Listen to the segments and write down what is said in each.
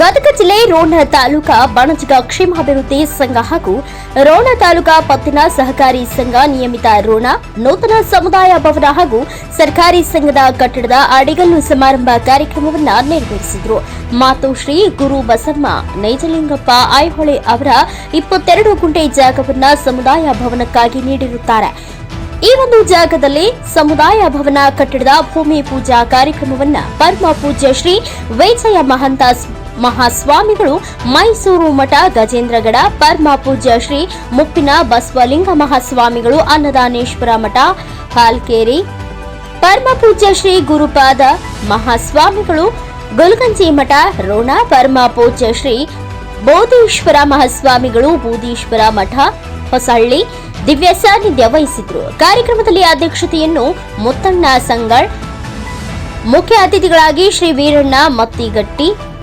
ಗದಗ ಜಿಲ್ಲೆ ರೋಣ ತಾಲೂಕಾ ಬಣಜಗ ಕ್ಷೇಮಾಭಿವೃದ್ಧಿ ಸಂಘ ಹಾಗೂ ರೋಣ ತಾಲೂಕಾ ಪತ್ತಿನ ಸಹಕಾರಿ ಸಂಘ ನಿಯಮಿತ ರೋಣ, ನೂತನ ಸಮುದಾಯ ಭವನ ಹಾಗೂ ಸರ್ಕಾರಿ ಸಂಘದ ಕಟ್ಟಡದ ಅಡಿಗಲ್ಲು ಸಮಾರಂಭ ಕಾರ್ಯಕ್ರಮವನ್ನ ನೆರವೇರಿಸಿದರು. ಮಾತು ಶ್ರೀ ಗುರು ಬಸಮ್ಮ ನೈಜಲಿಂಗಪ್ಪ ಐಹೊಳೆ ಅವರ ಇಪ್ಪತ್ತೆರಡು ಗುಂಟೆ ಜಾಗವನ್ನ ಸಮುದಾಯ ಭವನಕ್ಕಾಗಿ ನೀಡಿರುತ್ತಾರೆ. ಈ ಒಂದು ಜಾಗದಲ್ಲಿ ಸಮುದಾಯ ಭವನ ಕಟ್ಟಡದ ಭೂಮಿ ಪೂಜಾ ಕಾರ್ಯಕ್ರಮವನ್ನ ಪರಮ ಪೂಜ್ಯ ಶ್ರೀ ವೈಜಯ ಮಹಂತ ಮಹಾಸ್ವಾಮಿಗಳು ಮೈಸೂರು ಮಠ ಗಜೇಂದ್ರಗಡ ಪರ್ಮ ಪೂಜ್ಯ ಶ್ರೀ ಮುಪ್ಪಿನ ಬಸವಲಿಂಗ ಮಹಾಸ್ವಾಮಿಗಳು ಅನ್ನದಾನೇಶ್ವರ ಮಠ, ಹಾಲ್ಕೇರಿ. ಪರಮ ಪೂಜ್ಯ ಶ್ರೀ ಗುರುಪಾದ ಮಹಾಸ್ವಾಮಿಗಳು ಗುಲ್ಗಂಜಿ ಮಠ, ರೋಣ ಪರ್ಮ ಪೂಜ್ಯ ಶ್ರೀ ಬೋಧೀಶ್ವರ ಮಹಾಸ್ವಾಮಿಗಳು ಬೂದೀಶ್ವರ ಮಠ, ಹೊಸಹಳ್ಳಿ. ದಿವ್ಯ ಸಾನ್ನಿಧ್ಯ ವಹಿಸಿದ್ರು. ಕಾರ್ಯಕ್ರಮದಲ್ಲಿ ಅಧ್ಯಕ್ಷತೆಯನ್ನು ಮುತ್ತಣ್ಣ ಸಂಗಳ್ ಮುಖ್ಯ ಅತಿಥಿಗಳಾಗಿ Shri Veeranna Mattigatti.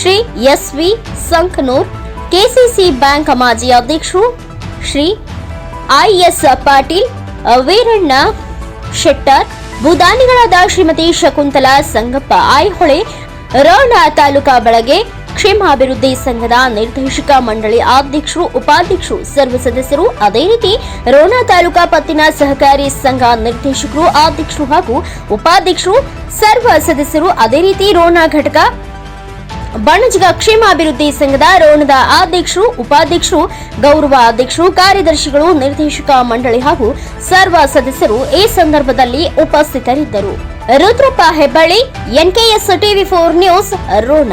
Shri S V Sankanur, KCC bank ಮಾಜಿ ಅಧ್ಯಕ್ಷರು ಶ್ರೀ ಐಎಸ್ ಪಾಟೀಲ್, ವೀರಣ್ಣ ಶೆಟ್ಟರ್ ಭೂದಾನಿಗಳಾದ ಶ್ರೀಮತಿ ಶಕುಂತಲಾ ಸಂಗಪ್ಪ ಐಹೊಳೆ ರೋಣ ತಾಲೂಕಾ ಬಳಗೆ ಕ್ಷೇಮಾಭಿವೃದ್ಧಿ ಸಂಘದ ನಿರ್ದೇಶಕ ಮಂಡಳಿ ಅಧ್ಯಕ್ಷರು, ಉಪಾಧ್ಯಕ್ಷರು, ಸರ್ವ ಸದಸ್ಯರು, ಅದೇ ರೀತಿ ರೋಣ ತಾಲೂಕಾ ಪತ್ತಿನ ಸಹಕಾರಿ ಸಂಘ ನಿರ್ದೇಶಕರು, ಅಧ್ಯಕ್ಷರು ಹಾಗೂ ಉಪಾಧ್ಯಕ್ಷರು, ಸರ್ವ ಸದಸ್ಯರು, ಅದೇ ರೀತಿ ರೋಣ ಘಟಕ ಬಣಜಿಗ ಕ್ಷೇಮಾಭಿವೃದ್ಧಿ ಸಂಘದ ರೋಣದ ಅಧ್ಯಕ್ಷರು, ಉಪಾಧ್ಯಕ್ಷರು, ಗೌರವ ಅಧ್ಯಕ್ಷರು, ಕಾರ್ಯದರ್ಶಿಗಳು, ನಿರ್ದೇಶಕ ಮಂಡಳಿ ಹಾಗೂ ಸರ್ವ ಸದಸ್ಯರು ಈ ಸಂದರ್ಭದಲ್ಲಿ ಉಪಸ್ಥಿತರಿದ್ದರು. Rudrappa Hebballi, NKS TV four news, Ron.